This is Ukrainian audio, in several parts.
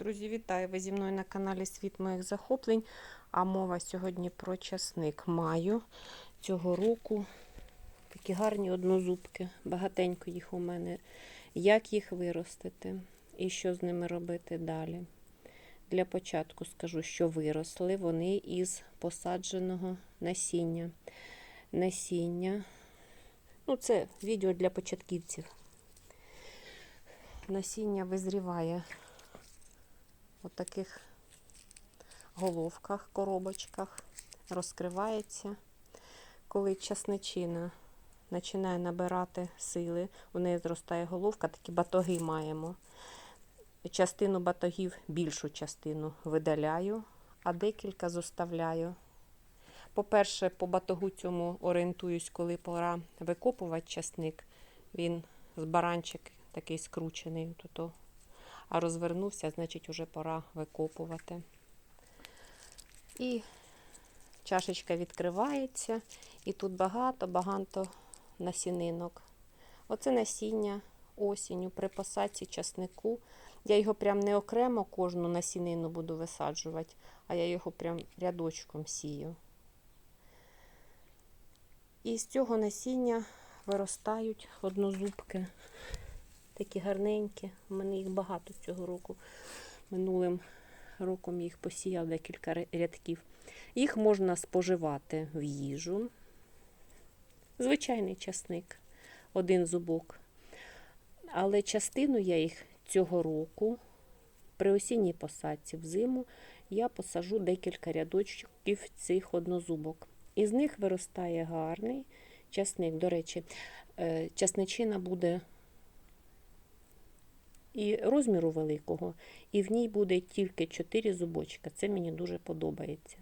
Друзі, вітаю! Ви зі мною на каналі Світ моїх захоплень. А мова сьогодні про часник. Маю цього року такі гарні однозубки. Багатенько їх у мене. Як їх виростити і що з ними робити далі? Для початку скажу, що виросли вони із посадженого насіння. Насіння. Ну, це відео для початківців. Насіння визріває в таких головках, коробочках, розкривається. Коли часничина починає набирати сили, у неї зростає головка, такі батоги маємо. Частину батогів, більшу частину видаляю, а декілька зоставляю. По-перше, по батогу цьому орієнтуюсь, коли пора викопувати часник. Він з баранчик такий скручений. Тут, а розвернувся, значить, вже пора викопувати. І чашечка відкривається, і тут багато-багато насінинок. Оце насіння осінню при посадці часнику. Я його прям не окремо кожну насінину буду висаджувати, а я його прям рядочком сію. І з цього насіння виростають однозубки. Такі гарненькі. У мене їх багато цього року. Минулим роком їх посіяв декілька рядків. Їх можна споживати в їжу. Звичайний часник, один зубок. Але частину я їх цього року, при осінній посадці взиму, я посажу декілька рядочків цих однозубок. Із них виростає гарний часник. До речі, часничина буде і розміру великого, і в ній буде тільки 4 зубочка. Це мені дуже подобається.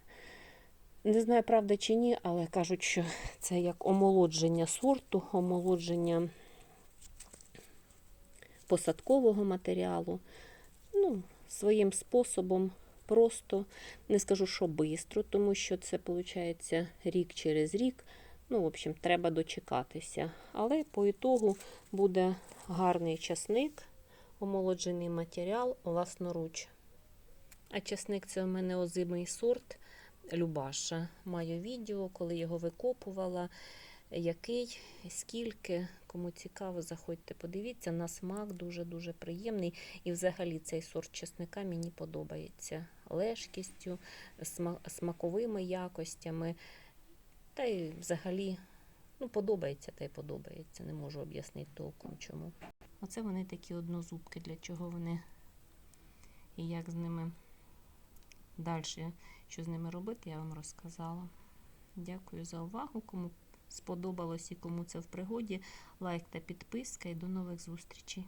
Не знаю, правда чи ні, але кажуть, що це як омолодження сорту, омолодження посадкового матеріалу. Ну, Своїм способом просто, не скажу, що швидко, тому що це, виходить, рік через рік. Ну, в общем, треба дочекатися. Але по ітогу буде гарний часник омолоджений матеріал власноруч. А часник це у мене озимий сорт Любаша. Маю відео, коли його викопувала. Який, скільки, кому цікаво, заходьте, подивіться, на смак дуже-дуже приємний. І взагалі цей сорт чесника мені подобається лежкістю, смаковими якостями. Та й взагалі ну, подобається та й подобається. Не можу об'яснити толком чому. Оце вони такі однозубки, для чого вони і як з ними далі, що з ними робити, я вам розказала. Дякую за увагу. Кому сподобалось і кому це в пригоді. Лайк та підписка і до нових зустрічей.